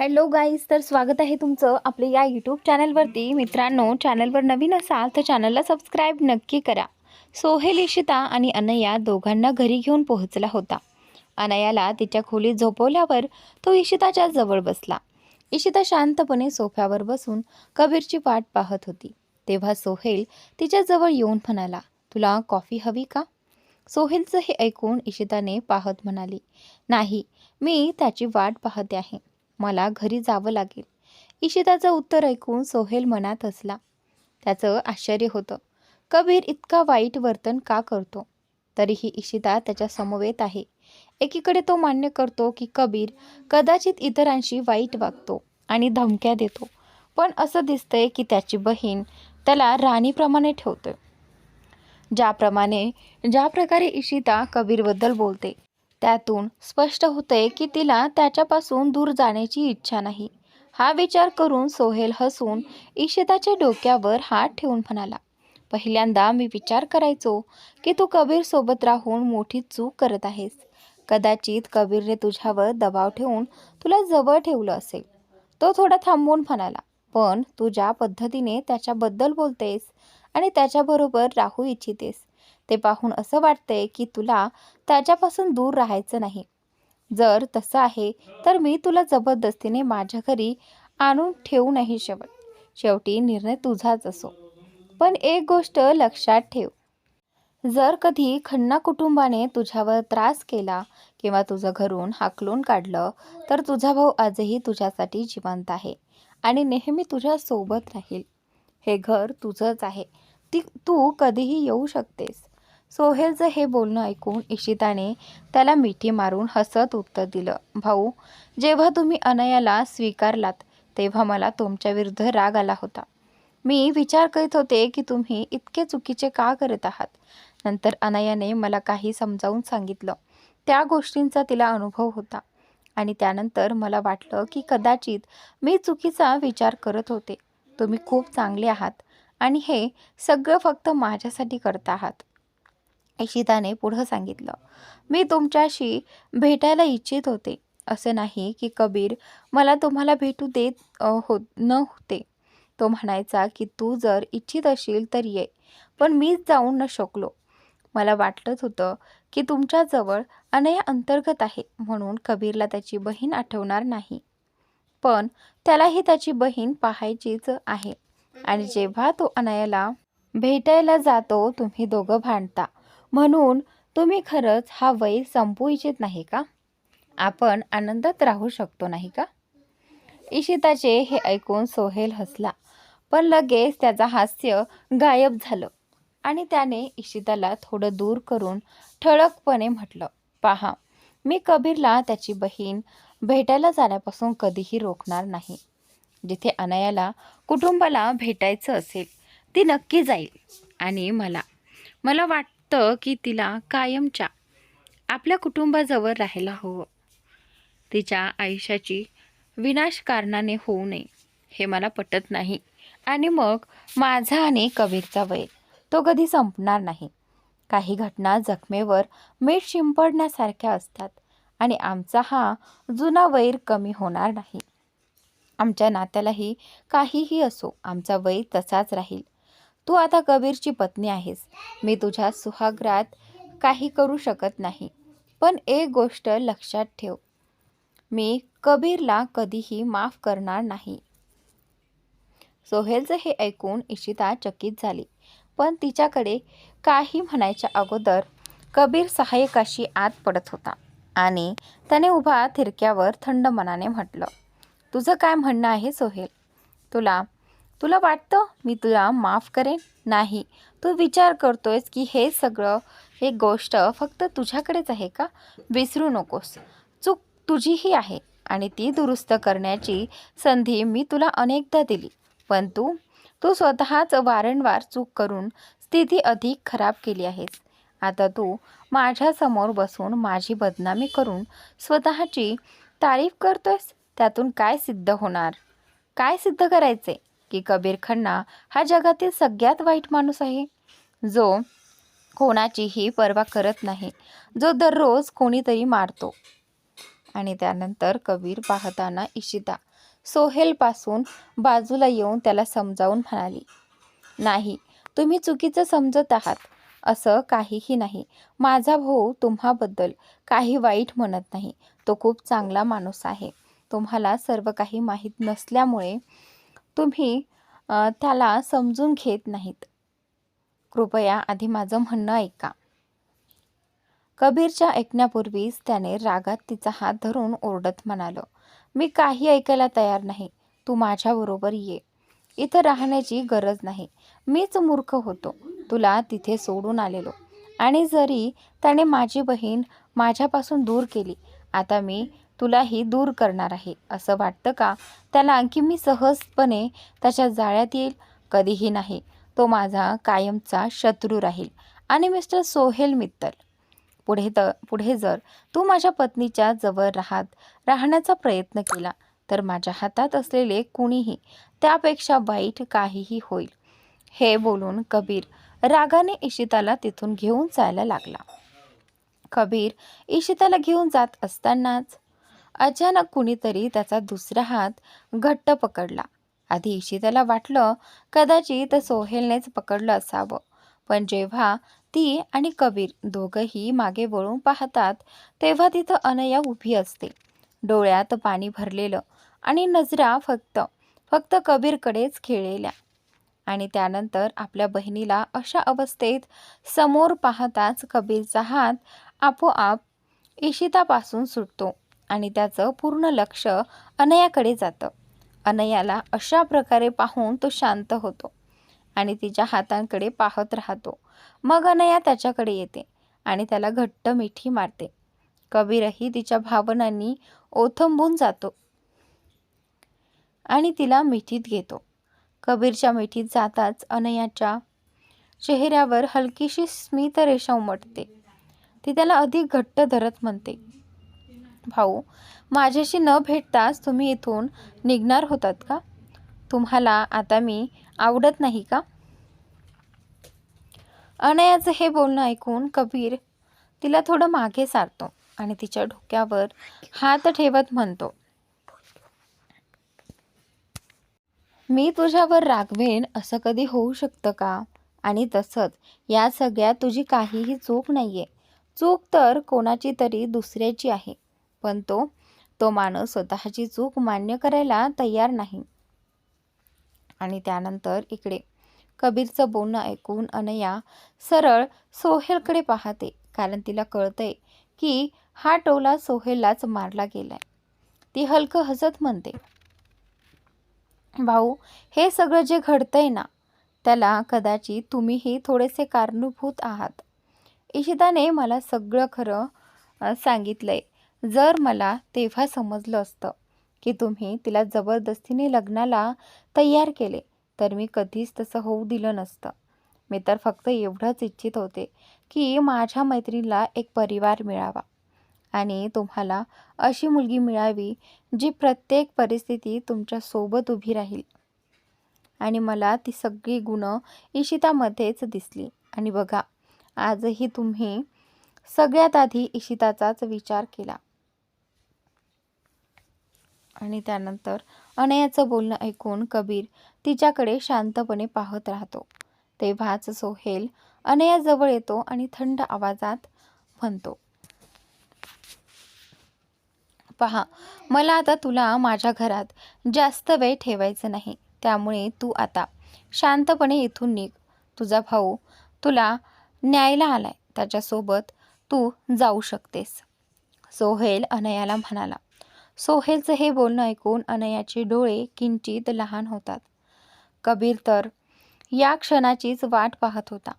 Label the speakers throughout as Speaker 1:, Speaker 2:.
Speaker 1: Hello guys तर स्वागत आहे तुमचं आपल्या या यूट्यूब चॅनलवरती. मित्रांनो चॅनलवर नवीन असाल तर चॅनलला सबस्क्राईब नक्की करा. सोहेल इशिता आणि अनया दोघांना घरी घेऊन पोहोचला होता. अनयाला तिच्या खोलीत झोपवल्यावर तो इशिताच्या जवळ बसला. इशिता शांतपणे सोफ्यावर बसून कबीरची वाट पाहत होती. तेव्हा सोहेल तिच्याजवळ येऊन म्हणाला तुला कॉफी हवी का? सोहेलचं हे ऐकून इशिताने पाहत म्हणाली नाही मी त्याची वाट पाहते आहे. मला घरी जावं लागेल. इशिताचं उत्तर ऐकून सोहेल मनात असला त्याचं आश्चर्य होतं. कबीर इतका वाईट वर्तन का करतो? तरीही इशिता त्याच्या समवेत आहे. एकीकडे तो मान्य करतो की कबीर कदाचित इतरांशी वाईट वागतो आणि धमक्या देतो. पण असं दिसतंय की त्याची बहीण त्याला राणीप्रमाणे ठेवते ज्याप्रमाणे ज्या प्रकारे इशिता कबीरबद्दल बोलते त्यातून स्पष्ट होते की तिला त्याच्यापासून दूर जाण्याची इच्छा नाही. हा विचार करून सोहेल हसून इशिताच्या डोक्यावर हात ठेवून म्हणाला पहिल्यांदा मी विचार करायचो की तू कबीर सोबत राहून मोठी चूक करत आहेस. कदाचित कबीरने तुझ्यावर दबाव ठेवून तुला जवळ ठेवलं असेल. तो थोडा थांबवून म्हणाला पण तू ज्या पद्धतीने त्याच्याबद्दल बोलतेस आणि त्याच्याबरोबर राहू इच्छितेस ते पाहून असं वाटतंय की तुला त्याच्यापासून दूर राहायचं नाही. जर तसं आहे तर मी तुला जबरदस्तीने माझ्या घरी आणून ठेवू नाही शेवट शेवटी निर्णय तुझाच असो. पण एक गोष्ट लक्षात ठेव. जर कधी खन्ना कुटुंबाने तुझ्यावर त्रास केला किंवा तुझं घरून हाकलून काढलं तर तुझा भाऊ आजही तुझ्यासाठी जिवंत आहे आणि नेहमी तुझ्या सोबत राहील. हे घर तुझंच आहे. ती तू कधीही येऊ शकतेस. सोहेलचं हे बोलणं ऐकून इशिताने त्याला मिठी मारून हसत उत्तर दिलं भाऊ जेव्हा तुम्ही अनयाला स्वीकारलात तेव्हा मला तुमच्या विरुद्ध राग आला होता. मी विचार करीत होते की तुम्ही इतके चुकीचे का करत आहात? नंतर अनयाने मला काही समजावून सांगितलं. त्या गोष्टींचा तिला अनुभव होता आणि त्यानंतर मला वाटलं की कदाचित मी चुकीचा विचार करत होते. तुम्ही खूप चांगले आहात आणि हे सगळं फक्त माझ्यासाठी करत आहात. इशिताने पुढं सांगितलं मी तुमच्याशी भेटायला इच्छित होते. असं नाही की कबीर मला तुम्हाला भेटू देत हो न होते. तो म्हणायचा की तू जर इच्छित असशील तर ये पण मीच जाऊ न शकलो. मला वाटत होतं की तुमच्याजवळ अनया अंतर्गत आहे म्हणून कबीरला त्याची बहीण आठवणार नाही. पण त्यालाही त्याची बहीण पाहायचीच आहे आणि जेव्हा तो अनयाला भेटायला जातो तुम्ही दोघं भांडता. म्हणून तुम्ही खरंच हा वैर संपू इच्छित नाही का? आपण आनंदात राहू शकतो नाही का? इशिताचे हे ऐकून सोहेल हसला पण लगेच त्याचं हास्य गायब झालं आणि त्याने इशिताला थोडं दूर करून ठळकपणे म्हटलं पहा मी कबीरला त्याची बहीण भेटायला जाण्यापासून कधीही रोखणार नाही. जिथे अनयाला कुटुंबाला भेटायचं असेल ती नक्की जाईल आणि मला मला वाटतं की तिला कायमच्या आपल्या कुटुंबाजवळ राहायला हवं. तिच्या आयुष्याची विनाशकारणाने होऊ नये हे मला पटत नाही. आणि मग माझा आणि कबीरचा वैर तो कधी संपणार नाही. काही घटना जखमेवर मीठ शिंपडण्यासारख्या असतात आणि आमचा हा जुना वैर कमी होणार नाही. आमच्या नात्यालाही काहीही असो आमचा वैर तसाच राहील. तू आता कबीरची पत्नी आहेस. मी तुझ्या सुहाग्रात काही करू शकत नाही. पण एक गोष्ट लक्षात ठेव. मी कबीरला कधीही माफ करणार नाही. सोहेलचं हे ऐकून इशिता चकित झाली. पण तिच्याकडे काही म्हणायच्या अगोदर कबीर सहाय्यकाशी आत पडत होता आणि त्याने उभा थिरक्यावर थंड मनाने म्हटलं तुझं काय म्हणणं आहे सोहेल? तुला तुला वाटतं मी तुला माफ करेन? नाही. तू विचार करतोयस की हे सगळं हे गोष्ट फक्त तुझ्याकडेच आहे का? विसरू नकोस. चूक तुझीही आहे आणि ती दुरुस्त करण्याची संधी मी तुला अनेकदा दिली. पण तू तू स्वतःच वारंवार चूक करून स्थिती अधिक खराब केली आहेस. आता तू माझ्यासमोर बसून माझी बदनामी करून स्वतःची तारीफ करतोयस? त्यातून काय सिद्ध होणार? काय सिद्ध करायचे की कबीर खन्ना हा जगातील सगळ्यात वाईट माणूस आहे. जो कोणाचीही पर्वा करत नाही. जो दररोज कोणीतरी मारतो. आणि त्यानंतर कबीर पाहताना इशिता सोहेलपासून बाजूला येऊन त्याला समजावून म्हणाली नाही तुम्ही चुकीचं समजत आहात. असं काहीही नाही. माझा भाऊ तुम्हाबद्दल काही वाईट म्हणत नाही. तो खूप चांगला माणूस आहे. तुम्हाला सर्व काही माहीत नसल्यामुळे तुम्ही त्याला समजून घेत नाहीत. कृपया आधी माझं म्हणणं ऐका. कबीरच्या ऐकण्यापूर्वीच त्याने रागात तिचा हात धरून ओरडत म्हणालं मी काही ऐकायला तयार नाही. तू माझ्याबरोबर ये. इथं राहण्याची गरज नाही. मीच मूर्ख होतो. तुला तिथे सोडून आलेलो. आणि जरी त्याने माझी बहीण माझ्यापासून दूर केली आता मी तुलाही दूर करणार आहे. असं वाटतं का? त्याला आणखी मी सहजपणे त्याच्या जाळ्यात येईल? कधीही नाही. तो माझा कायमचा शत्रू राहील. आणि मिस्टर सोहेल मित्तल. पुढे तर पुढे जर तू माझ्या पत्नीच्या जवळ राहत राहण्याचा प्रयत्न केला तर माझ्या हातात असलेले कुणीही त्यापेक्षा वाईट काहीही होईल. हे बोलून कबीर रागाने इशिताला तिथून घेऊन जायला लागला. कबीर इशिताला घेऊन जात असतानाच अचानक कुणीतरी त्याचा दुसरा हात घट्ट पकडला. आधी इशिताला वाटलं कदाचित सोहेलनेच पकडलं असावं. पण जेव्हा ती आणि कबीर दोघंही मागे वळून पाहतात तेव्हा तिथं अनया उभी असते. डोळ्यात पाणी भरलेलं आणि नजरा फक्त फक्त कबीरकडेच खेळलेल्या. आणि त्यानंतर आपल्या बहिणीला अशा अवस्थेत समोर पाहताच कबीरचा हात आपोआप इशितापासून सुटतो. आणि त्याचं पूर्ण लक्ष अनयाकडे जातं. अनयाला अशा प्रकारे पाहून तो शांत होतो आणि तिच्या हातांकडे पाहत राहतो. मग अनया त्याच्याकडे येते आणि त्याला घट्ट मिठी मारते. कबीरही तिच्या भावनांनी ओथंबून जातो आणि तिला मिठीत घेतो. कबीरच्या मिठीत जाताच अनयाच्या चेहऱ्यावर हलकीशी स्मितरेषा उमटते. ती त्याला अधिक घट्ट धरत म्हणते. भाऊ माझ्याशी न भेटताच तुम्ही इथून निघणार होतात का? तुम्हाला आता मी आवडत नाही का? अनयाचं हे बोलणं ऐकून कबीर तिला थोडं मागे सारतो आणि तिच्या डोक्यावर हात ठेवत म्हणतो मी तुझ्यावर रागवेन असं कधी होऊ शकतं का? आणि तसंच या सगळ्यात तुझी काहीही चूक नाहीये. चूक तर कोणाची तरी दुसऱ्याची आहे. पण तो तो माणूस स्वतःची चूक मान्य करायला तयार नाही. आणि त्यानंतर इकडे कबीरचं बोलणं ऐकून अनया सरळ सोहेलकडे पाहते कारण तिला कळतंय की हा टोला सोहेललाच मारला गेलाय. ती हलकं हसत म्हणते भाऊ हे सगळं जे घडतंय ना त्याला कदाचित तुम्हीही थोडेसे कारणीभूत आहात. इशिताने मला सगळं खरं सांगितलंय. जर मला तेव्हा समजलं असतं की तुम्ही तिला जबरदस्तीने लग्नाला तयार केले तर मी कधीच तसं होऊ दिलं नसतं. मी तर फक्त एवढंच इच्छित होते की माझ्या मैत्रिणीला एक परिवार मिळावा. आणि तुम्हाला अशी मुलगी मिळावी जी प्रत्येक परिस्थितीत तुमच्यासोबत उभी राहील. आणि मला ती सगळी गुणं इशितामध्येच दिसली. आणि बघा आजही तुम्ही सगळ्यात आधी इशिताचाच विचार केला. आणि त्यानंतर अनयाचं बोलणं ऐकून कबीर तिच्याकडे शांतपणे पाहत राहतो. तेव्हाच सोहेल अनयाजवळ येतो आणि थंड आवाजात म्हणतो पहा मला आता तुला माझ्या घरात जास्त वेळ ठेवायचं नाही. त्यामुळे तू आता शांतपणे इथून निघ. तुझा भाऊ तुला न्यायला आलाय. त्याच्यासोबत तू जाऊ शकतेस. सोहेल अनयाला म्हणाला सोहेलचं हे बोलणं ऐकून अनयाचे डोळे किंचित लहान होतात. कबीर तर या क्षणाचीच वाट पाहत होता.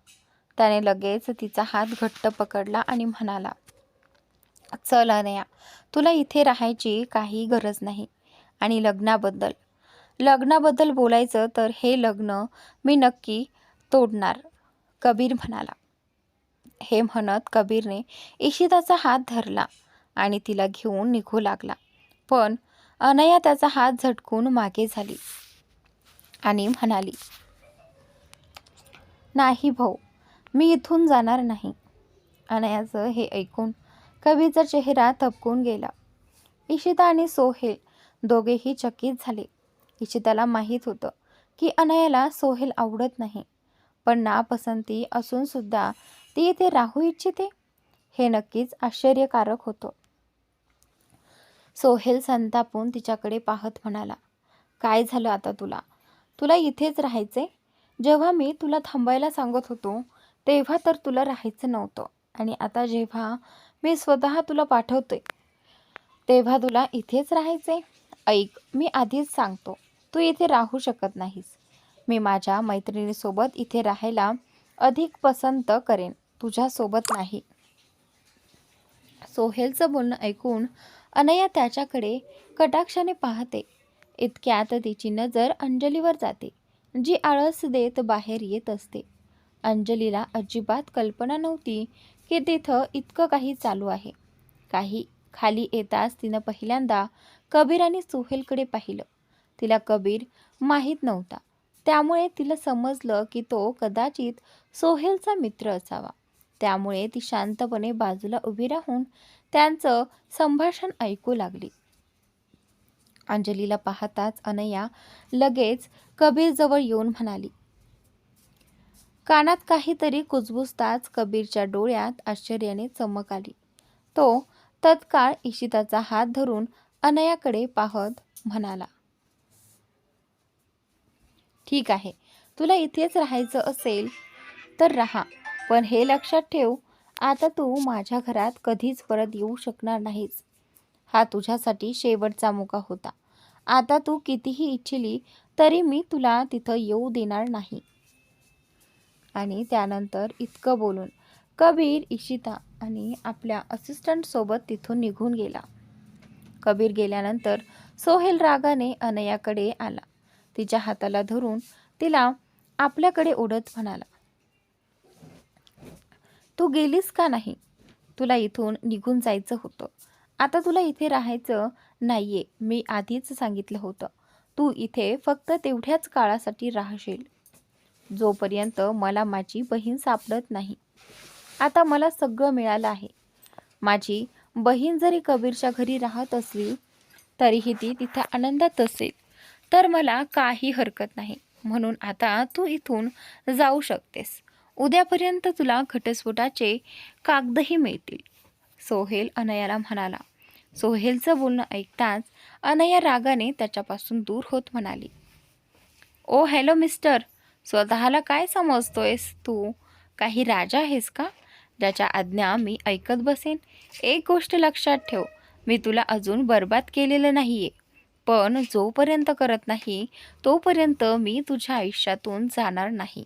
Speaker 1: त्याने लगेच तिचा हात घट्ट पकडला आणि म्हणाला चल अनया तुला इथे राहायची काही गरज नाही. आणि लग्नाबद्दल लग्नाबद्दल बोलायचं तर हे लग्न मी नक्की तोडणार कबीर म्हणाला. हे म्हणत कबीरने इशिताचा हात धरला आणि तिला घेऊन निघू लागला. पण अनया त्याचा हात झटकून मागे झाली आणि म्हणाली नाही भाऊ मी इथून जाणार नाही. अनयाचं हे ऐकून कवीचा चेहरा थपकून गेला. इशिता आणि सोहेल दोघेही चकित झाले. इशिताला माहीत होतं की अनयाला सोहेल आवडत नाही पण नापसंती असूनसुद्धा ती इथे राहू इच्छिते हे नक्कीच आश्चर्यकारक होतं. सोहेल संतापून तिच्याकडे पाहत म्हणाला काय झालं आता तुला? तुला इथेच राहायचे जेव्हा मी तुला थांबायला सांगत होतो तेव्हा तर तुला राहायचं नव्हतं. आणि आता जेव्हा मी स्वतः तुला पाठवते तेव्हा तुला इथेच राहायचे ऐक मी आधीच सांगतो. तू इथे राहू शकत नाहीस. मी माझ्या मैत्रिणीसोबत इथे राहायला अधिक पसंत करेन. तुझ्यासोबत नाही. सोहेलचं बोलणं ऐकून अनया त्याच्याकडे कटाक्षाने पाहते. इतक्यात तिची नजर अंजलीवर जाते जी आळस देत बाहेर येत असते. अंजलीला अजिबात कल्पना नव्हती की तिथं इतकं काही चालू आहे. काही खाली येताच तिनं पहिल्यांदा कबीर आणि सुहेलकडे पाहिलं. तिला कबीर माहीत नव्हता. त्यामुळे तिला समजलं की तो कदाचित सोहेलचा मित्र असावा. त्यामुळे ती शांतपणे बाजूला उभी राहून त्यांचं संभाषण ऐकू लागली. अंजलीला पाहताच अनया लगेच कबीरजवळ येऊन म्हणाली कानात काहीतरी कुजबुजताच कबीरच्या डोळ्यात आश्चर्याने चमक आली. तो तत्काळ इशिताचा हात धरून अनयाकडे पाहत म्हणाला ठीक आहे तुला इथेच राहायचं असेल तर राहा पण हे लक्षात ठेव आता तू माझ्या घरात कधीच परत येऊ शकणार नाहीस. हा तुझ्यासाठी शेवटचा मुका होता. आता तू कितीही इच्छिली तरी मी तुला तिथं येऊ देणार नाही. आणि त्यानंतर इतकं बोलून कबीर इशिता आणि आपल्या असिस्टंटसोबत तिथून निघून गेला. कबीर गेल्यानंतर सोहेल रागाने अनयाकडे आला. तिच्या हाताला धरून तिला आपल्याकडे ओढत म्हणाला तू गेलीस का नाही? तुला इथून निघून जायचं होतं. आता तुला इथे राहायचं नाहीये मी आधीच सांगितलं होतं. तू इथे फक्त तेवढ्याच काळासाठी राहशील. जोपर्यंत मला माझी बहीण सापडत नाही. आता मला सगळं मिळालं आहे. माझी बहीण जरी कबीरच्या घरी राहत असली तरीही ती तिथे आनंदात असेल. तर मला काही हरकत नाही. म्हणून आता तू इथून जाऊ शकतेस. उद्यापर्यंत तुला घटस्फोटाचे कागदही मिळतील. सोहेल अनयाला म्हणाला. सोहेलचं बोलणं ऐकताच अनया रागाने त्याच्यापासून दूर होत म्हणाली. Oh hello mister. स्वतःला काय समजतोयस तू? काही राजा आहेस का? ज्याच्या आज्ञा मी ऐकत बसेन. एक गोष्ट लक्षात ठेव. मी तुला अजून बर्बाद केलेलं नाही आहे पण जोपर्यंत करत नाही तोपर्यंत मी तुझ्या आयुष्यातून जाणार नाही.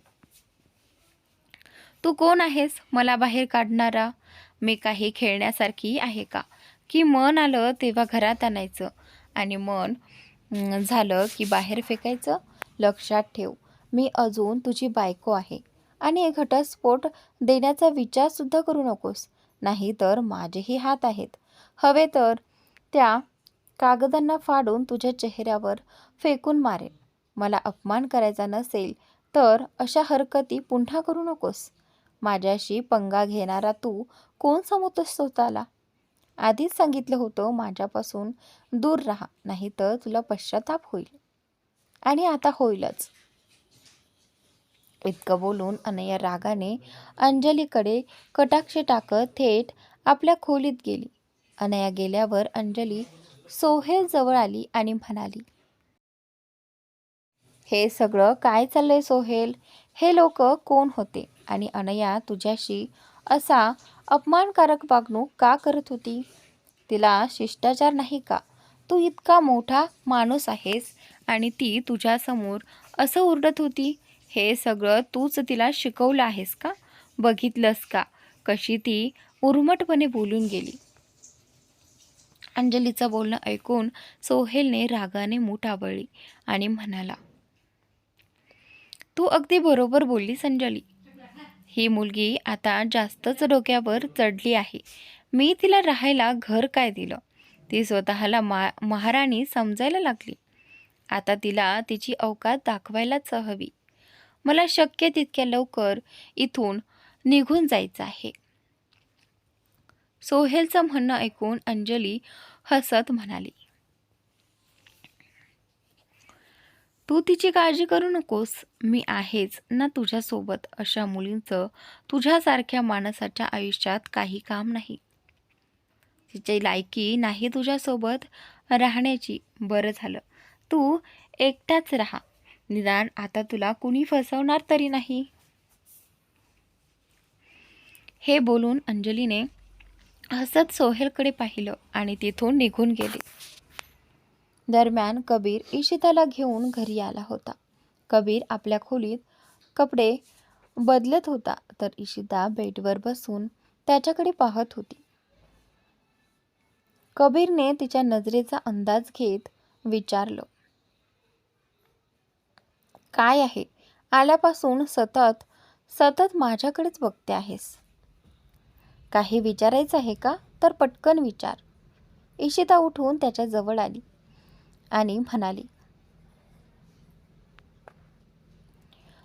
Speaker 1: तू कोण आहेस? मला बाहेर काढणारा? मी काही खेळण्यासारखी आहे का? की मन आलं तेव्हा घरात आणायचं. आणि मन झालं की बाहेर फेकायचं. लक्षात ठेव मी अजून तुझी बायको आहे. आणि घटस्फोट देण्याचा विचारसुद्धा करू नकोस. नाही तर माझेही हात आहेत. हवे तर त्या कागदांना फाडून तुझ्या चेहऱ्यावर फेकून मारेन. मला अपमान करायचा नसेल तर अशा हरकती पुन्हा करू नकोस. माझ्याशी पंगा घेणारा तू कोण समजतोस स्वतःला? आधीच सांगितलं होतं माझ्यापासून दूर राहा नाही तर तुला पश्चाताप होईल. आणि आता होईलच. इतकं बोलून अनया रागाने अंजलीकडे कटाक्ष टाकत थेट आपल्या खोलीत गेली. अनया गेल्यावर अंजली सोहेल जवळ आली आणि म्हणाली हे सगळं काय चाललंय सोहेल? हे लोक कोण होते? आणि अनया तुझ्याशी असा अपमानकारक वागणूक का करत होती? तिला शिष्टाचार नाही का? तू इतका मोठा माणूस आहेस आणि ती तुझ्यासमोर असं ओरडत होती? हे सगळं तूच तिला शिकवलं आहेस का? बघितलंस का? कशी ती उर्मटपणे बोलून गेली. अंजलीचं बोलणं ऐकून सोहेलने रागाने मूठ आवळली आणि म्हणाला तू अगदी बरोबर बोललीस अंजली. ही मुलगी आता जास्तच डोक्यावर चढली आहे. मी तिला राहायला घर काय दिलं? ती स्वतःला मा महाराणी समजायला लागली. आता तिला तिची अवकात दाखवायलाच हवी. मला शक्य तितक्या लवकर इथून निघून जायचं आहे. सोहेलचं म्हणणं ऐकून अंजली हसत म्हणाली. तू तिची काळजी करू नकोस. मी आहेच ना तुझ्यासोबत. अशा मुलींचं तुझ्यासारख्या माणसाच्या आयुष्यात काही काम नाही. तिची लायकी नाही तुझ्यासोबत राहण्याची. बरं झालं. तू एकटाच राहा. निदान आता तुला कुणी फसवणार तरी नाही. हे बोलून अंजलीने हसत सोहेलकडे पाहिलं आणि तिथून निघून गेले. दरम्यान कबीर इशिताला घेऊन घरी आला होता. कबीर आपल्या खोलीत कपडे बदलत होता तर इशिता बेडवर बसून त्याच्याकडे पाहत होती. कबीरने तिच्या नजरेचा अंदाज घेत विचारलं काय आहे? आल्यापासून सतत सतत माझ्याकडेच बघते आहेस. काही विचारायचं आहे का? तर पटकन विचार. इशिता उठून त्याच्याजवळ आली. आणि म्हणाली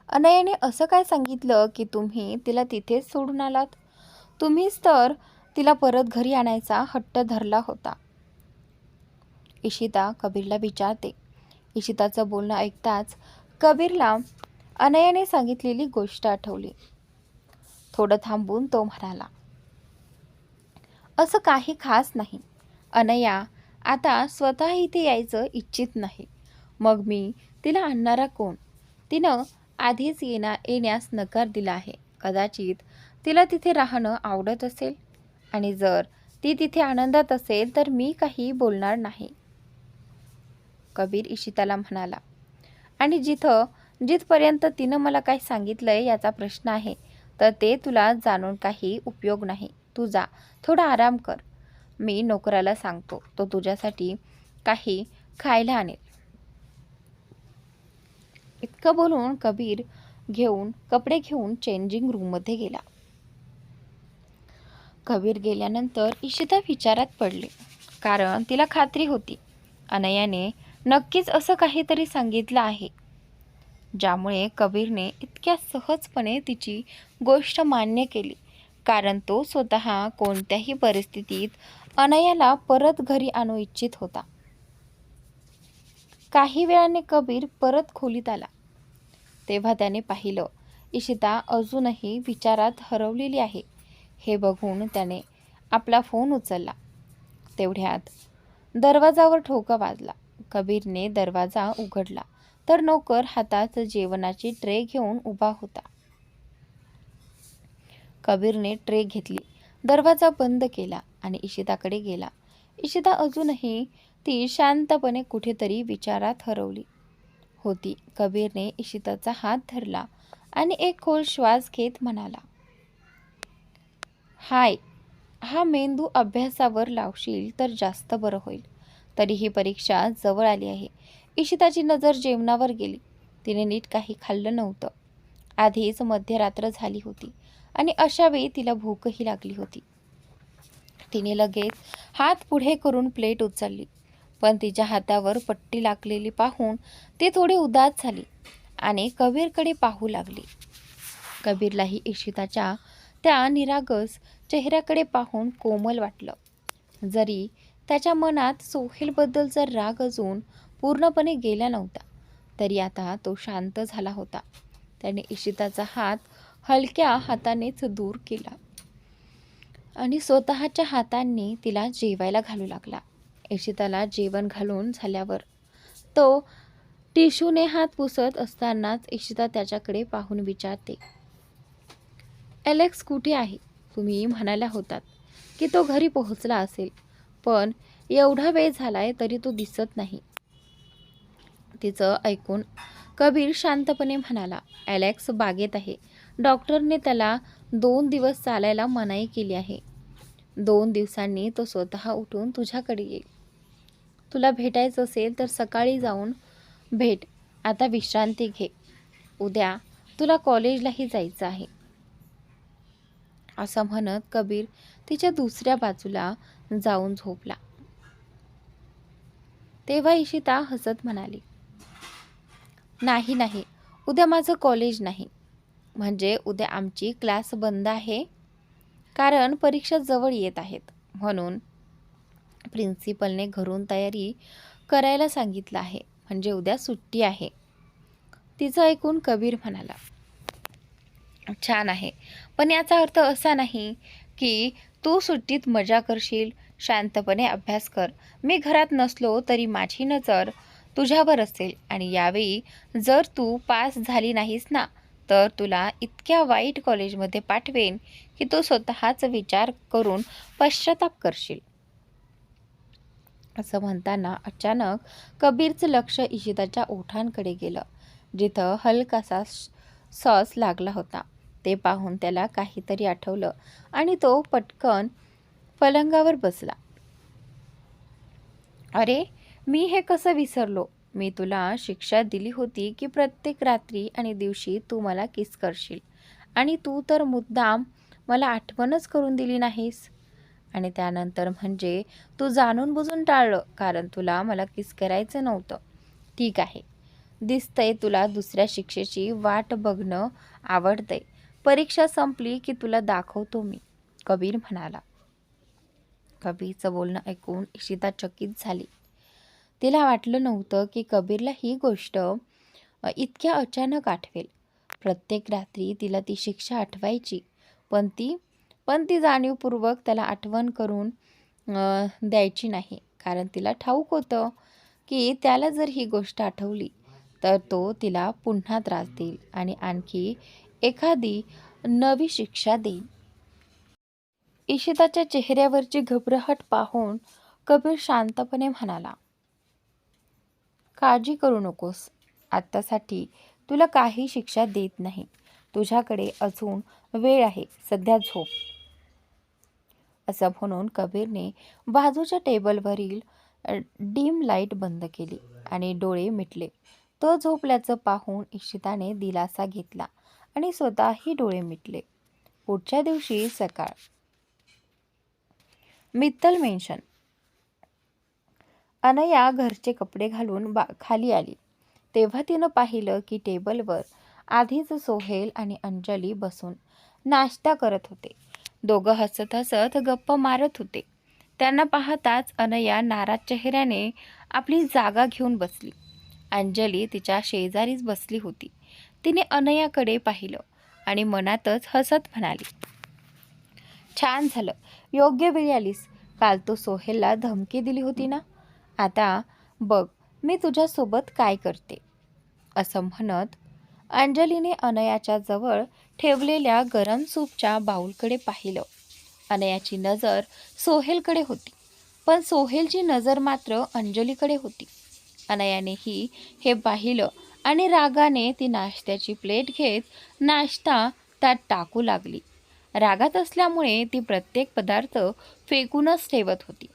Speaker 1: अनयाने असं काय सांगितलं की तुम्ही तिला तिथेच सोडून आलात? तुम्हीच तर तिला परत घरी आणायचा हट्ट धरला होता. इशिता कबीरला विचारते. इशिताचं बोलणं ऐकताच कबीरला अनयाने सांगितलेली गोष्ट आठवली. थोडं थांबून तो म्हणाला असं काही खास नाही. अनया आता स्वतः इथे यायचं इच्छित नाही. मग मी तिला आणणारा कोण? तिनं आधीच येणार येण्यास नकार दिला आहे. कदाचित तिला तिथे राहणं आवडत असेल. आणि जर ती तिथे आनंदात असेल तर मी काही बोलणार नाही. कबीर इशिताला म्हणाला. आणि जिथं जिथपर्यंत तिनं मला काही सांगितलंय याचा प्रश्न आहे तर ते तुला जाणून काही उपयोग नाही. तू जा थोडा आराम कर. मी नोकराला सांगतो. तो तुझ्यासाठी काही खायला आणेल. इतकं बोलून कबीर घेऊन कपडे घेऊन चेंजिंग रूममध्ये गेला. कबीर गेल्यानंतर इशिता विचारात पडले. कारण तिला खात्री होती. अनयाने नक्कीच असं काहीतरी सांगितलं आहे. ज्यामुळे कबीरने इतक्या सहजपणे तिची गोष्ट मान्य केली. कारण तो स्वतः कोणत्याही परिस्थितीत अनयाला परत घरी आणू इच्छित होता. काही वेळाने कबीर परत खोलीत आला. तेव्हा त्याने पाहिलं इशिता अजूनही विचारात हरवलेली आहे. हे बघून त्याने आपला फोन उचलला. तेवढ्यात दरवाजावर ठोका वाजला. कबीरने दरवाजा उघडला तर नोकर हातात जेवणाची ट्रे घेऊन उभा होता. कबीरने ट्रे घेतली. दरवाजा बंद केला. आणि इशिताकडे गेला. इशिता अजूनही ती शांतपणे कुठेतरी विचारात हरवली. होती. कबीरने इशिताचा हात धरला आणि एक खोल श्वास घेत म्हणाला हाय हा मेंदू अभ्यासावर लावशील तर जास्त बरं होईल. तरी ही परीक्षा जवळ आली आहे. इशिताची नजर जेवणावर गेली. तिने नीट काही खाल्लं नव्हतं. आधीच मध्यरात्र झाली होती आणि अशावेळी तिला भूकही लागली होती. तिने लगेच हात पुढे करून प्लेट उचलली. पण तिच्या हातावर पट्टी लागलेली पाहून ती थोडी उदास झाली आणि कबीरकडे पाहू लागली. कबीरलाही इशिताच्या त्या निरागस चेहऱ्याकडे पाहून कोमल वाटलं. जरी त्याच्या मनात सोहेलबद्दलचा राग अजून पूर्णपणे गेला नव्हता तरी आता तो शांत झाला होता. त्याने इशिताचा हात हलक्या हातानेच दूर केला. आणि स्वतःच्या हातांनी तिला जेवायला घालू लागला. इशिताला जेवण घालून झाल्यावर तो टिशूने हात पुसत असतानाच इशिता त्याच्याकडे पाहून विचारते एलेक्स कुठे आहे? तुम्ही म्हणाल्या होतात की तो घरी पोहोचला असेल पण एवढा वेळ झालाय तरी तो दिसत नाही. तिचं ऐकून कबीर शांतपणे म्हणाला ॲलेक्स बागेत आहे. डॉक्टरने त्याला दोन दिवस चालायला मनाई केली आहे. दोन दिवसांनी तो स्वतः उठून तुझ्याकडे येईल. तुला भेटायचं असेल तर सकाळी जाऊन भेट. आता विश्रांती घे. उद्या तुला कॉलेजलाही जायचं आहे. असं म्हणत कबीर तिच्या दुसऱ्या बाजूला जाऊन झोपला. तेव्हा इशिता हसत म्हणाली नाही नाही. उद्या माझं कॉलेज नाही. म्हणजे उद्या आमची क्लास बंद आहे. कारण परीक्षा जवळ येत आहेत. म्हणून प्रिन्सिपलने घरून तयारी करायला सांगितलं आहे. म्हणजे उद्या सुट्टी आहे. तिचं ऐकून कबीर म्हणाला छान आहे. पण याचा अर्थ असा नाही की तू सुट्टीत मजा करशील. शांतपणे अभ्यास कर. मी घरात नसलो तरी माझी नजर तुझ्यावर असेल आणि यावेळी जर तू पास झाली नाहीस ना तर तुला इतक्या वाईट कॉलेजमध्ये पाठवेन की तू स्वतःच विचार करून पश्चाताप करशील. असं म्हणताना अचानक कबीरचं लक्ष इशिताच्या ओठांकडे गेलं जिथं हलकासा सॉस लागला होता. ते पाहून त्याला काहीतरी आठवलं आणि तो पटकन पलंगावर बसला. अरे मी हे कसं विसरलो? मी तुला शिक्षा दिली होती की प्रत्येक रात्री आणि दिवशी तू मला किस करशील. आणि तू तर मुद्दाम मला आठवणच करून दिली नाहीस. आणि त्यानंतर म्हणजे तू जाणून बुजून टाळलं कारण तुला मला किस करायचं नव्हतं. ठीक आहे. दिसतंय तुला दुसऱ्या शिक्षेची वाट बघणं आवडतंय. परीक्षा संपली की तुला दाखवतो मी कबीर म्हणाला. कबीरचं बोलणं ऐकून इशिता चकित झाली. तिला वाटलं नव्हतं की कबीरला ही गोष्ट इतक्या अचानक आठवेल. प्रत्येक रात्री तिला ती शिक्षा आठवायची पण ती पण ती जाणीवपूर्वक त्याला आठवण करून द्यायची नाही. कारण तिला ठाऊक होतं की त्याला जर ही गोष्ट आठवली तर तो तिला पुन्हा त्रास देईल आणि आणखी एखादी नवी शिक्षा देईल. इशिताच्या चेहऱ्यावरची घबराहट पाहून कबीर शांतपणे म्हणाला काळजी करू नकोस. आत्तासाठी तुला काही शिक्षा देत नाही. तुझ्याकडे अजून वेळ आहे. सध्या झोप. असं म्हणून कबीरने बाजूच्या टेबलवरील डीम लाइट बंद केली आणि डोळे मिटले. तो झोपल्याचं पाहून इशिताने दिलासा घेतला आणि स्वतःही डोळे मिटले. पुढच्या दिवशी सकाळ. मित्तल मेन्शन अनया घरचे कपडे घालून बा खाली आली. तेव्हा तिनं पाहिलं की टेबलवर आधीच सोहेल आणि अंजली बसून नाश्ता करत होते. दोघं हसत हसत गप्पा मारत होते. त्यांना पाहताच अनया नाराज चेहऱ्याने आपली जागा घेऊन बसली. अंजली तिच्या शेजारीच बसली होती. तिने अनयाकडे पाहिलं आणि मनातच हसत म्हणाली छान झालं. योग्य वेळी आलीस. काल तू सोहेलला धमकी दिली होती ना? आता बघ मी तुझ्यासोबत काय करते? असं म्हणत अंजलीने अनयाच्या जवळ ठेवलेल्या गरम सूपच्या बाऊलकडे पाहिलं. अनयाची नजर सोहेलकडे होती पण सोहेलची नजर मात्र अंजलीकडे होती. अनयानेही हे पाहिलं आणि रागाने ती नाश्त्याची प्लेट घेत नाश्ता त्यात टाकू लागली. रागात असल्यामुळे ती प्रत्येक पदार्थ फेकूनच ठेवत होती.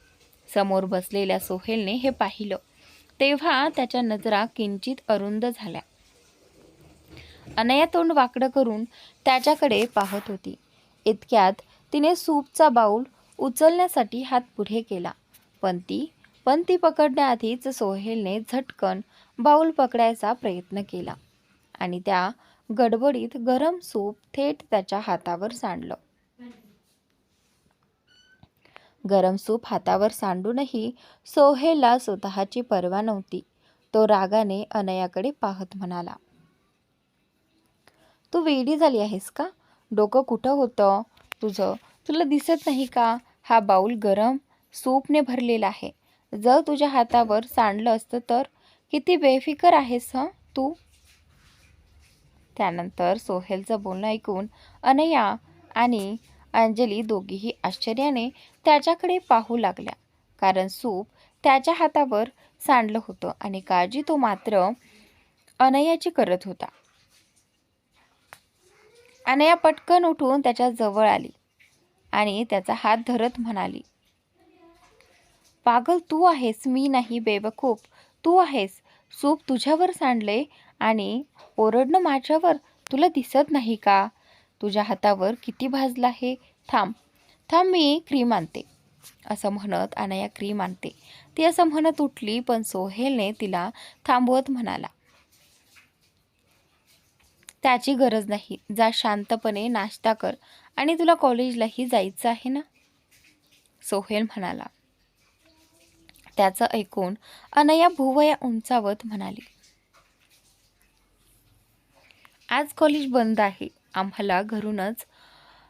Speaker 1: समोर बसलेल्या सोहेलने हे पाहिलं. तेव्हा त्याच्या नजरा किंचित अरुंद झाल्या. अनया तोंड वाकडं करून त्याच्याकडे पाहत होती. इतक्यात तिने सूपचा बाऊल उचलण्यासाठी हात पुढे केला. पण ती पण ती पकडण्याआधीच सोहेलने झटकन बाऊल पकडायचा प्रयत्न केला आणि त्या गडबडीत गरम सूप थेट त्याच्या हातावर सांडलं. गरम सूप हातावर सांडूनही सोहेलला स्वतःची पर्वा नव्हती. तो रागाने अनयाकडे पाहत म्हणाला तू वेडी झाली आहेस का? डोकं कुठं होतं? तुझं? तुला दिसत नाही का? हा बाऊल गरम सूपने भरलेला आहे. जर तुझ्या हातावर सांडलं असतं तर? किती बेफिकर आहेस हं तू? त्यानंतर सोहेलचं बोलणं ऐकून अनया आणि अंजली दोघीही आश्चर्याने त्याच्याकडे पाहू लागल्या. कारण सूप त्याच्या हातावर सांडलं होतं आणि काळजी तो मात्र अनयाची करत होता. अनया पटकन उठून त्याच्याजवळ आली आणि त्याचा हात धरत म्हणाली पागल तू आहेस मी नाही बेवकूफ. तू आहेस. सूप तुझ्यावर सांडले आणि ओरडणं माझ्यावर तुला दिसत नाही का? तुझ्या हातावर किती भाजलं आहे? थांब थांब मी क्रीम आणते. असं म्हणत अनया क्रीम आणते. ती असं म्हणत उठली पण सोहेलने तिला थांबवत म्हणाला त्याची गरज नाही. जा शांतपणे नाश्ता कर आणि तुला कॉलेजलाही जायचं आहे ना? सोहेल म्हणाला. त्याचं ऐकून अनया भुवया उंचावत म्हणाली आज कॉलेज बंद आहे. आम्हाला घरूनच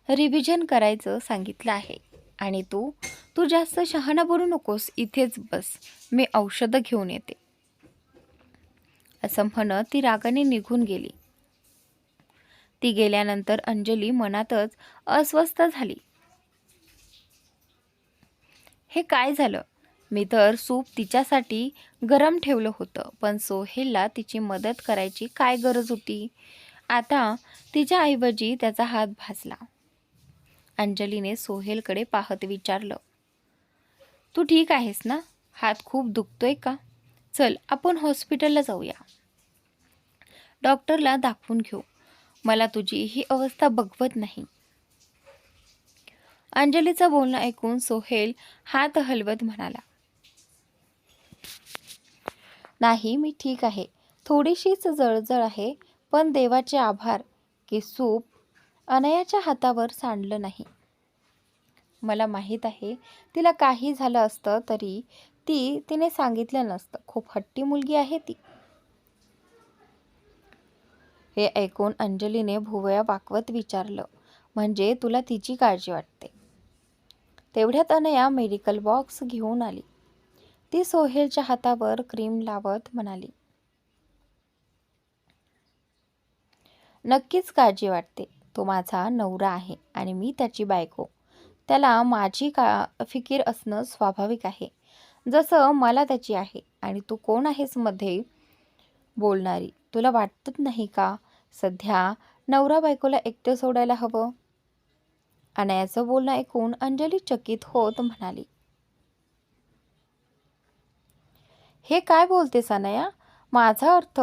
Speaker 1: रिव्हिजन करायचं सांगितलं आहे. आणि तू तू जास्त शहाणा बोलू नकोस इथेच बस. मी औषधं घेऊन येते. असं म्हणत ती रागाने निघून गेली. ती गेल्यानंतर अंजली मनातच अस्वस्थ झाली. हे काय झालं? मी तर सूप तिच्यासाठी गरम ठेवलं होतं पण सोहेलला तिची मदत करायची काय गरज होती? आता तिच्या ऐवजी त्याचा हात भाजला अंजलीने सोहेलकडे पाहत विचारलं. तू ठीक आहेस ना? हात खूप दुखतोय का? चल आपण हॉस्पिटलला जाऊया. डॉक्टरला दाखवून घेऊ. मला तुझी ही अवस्था बघवत नाही. अंजलीचं बोलणं ऐकून सोहेल हात हलवत म्हणाला. नाही मी ठीक आहे. थोडीशीच जळजळ आहे पण देवाचे आभार. की सूप अनयाच्या हातावर सांडलं नाही. मला माहीत आहे तिला काही झालं असतं तरी ती तिने सांगितलं नसतं. खूप हट्टी मुलगी आहे ती. हे ऐकून अंजलीने भुवया वाकवत विचारलं म्हणजे तुला तिची काळजी वाटते? तेवढ्यात अनया मेडिकल बॉक्स घेऊन आली. ती सोहेलच्या हातावर क्रीम लावत म्हणाली नक्कीच काळजी वाटते. तो माझा नवरा आहे आणि मी त्याची बायको. त्याला माझी का फिकीर असणं स्वाभाविक आहे. जसं मला त्याची आहे आणि तू कोण आहेस मध्ये बोलणारी. तुला वाटत नाही का सध्या नवरा बायकोला एकटं सोडायला हवं? अनयाचं बोलणं ऐकून अंजली चकित होत म्हणाली. हे काय बोलतेस अनया? माझा अर्थ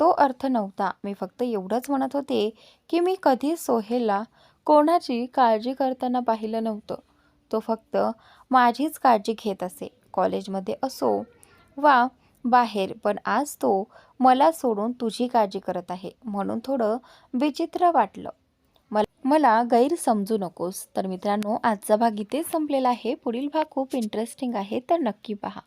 Speaker 1: तो अर्थ नव्हता. मी फक्त एवढंच म्हणत होते की मी कधी सोहेलला कोणाची काळजी करताना पाहिलं नव्हतं. तो फक्त माझीच काळजी घेत असे. कॉलेजमध्ये असो वा बाहेर पण आज तो मला सोडून तुझी काळजी करत आहे म्हणून थोडं विचित्र वाटलं. मला मला गैरसमजू नकोस. तर मित्रांनो आजचा भाग इथेच संपलेला आहे. पुढील भाग खूप इंटरेस्टिंग आहे तर नक्की पहा.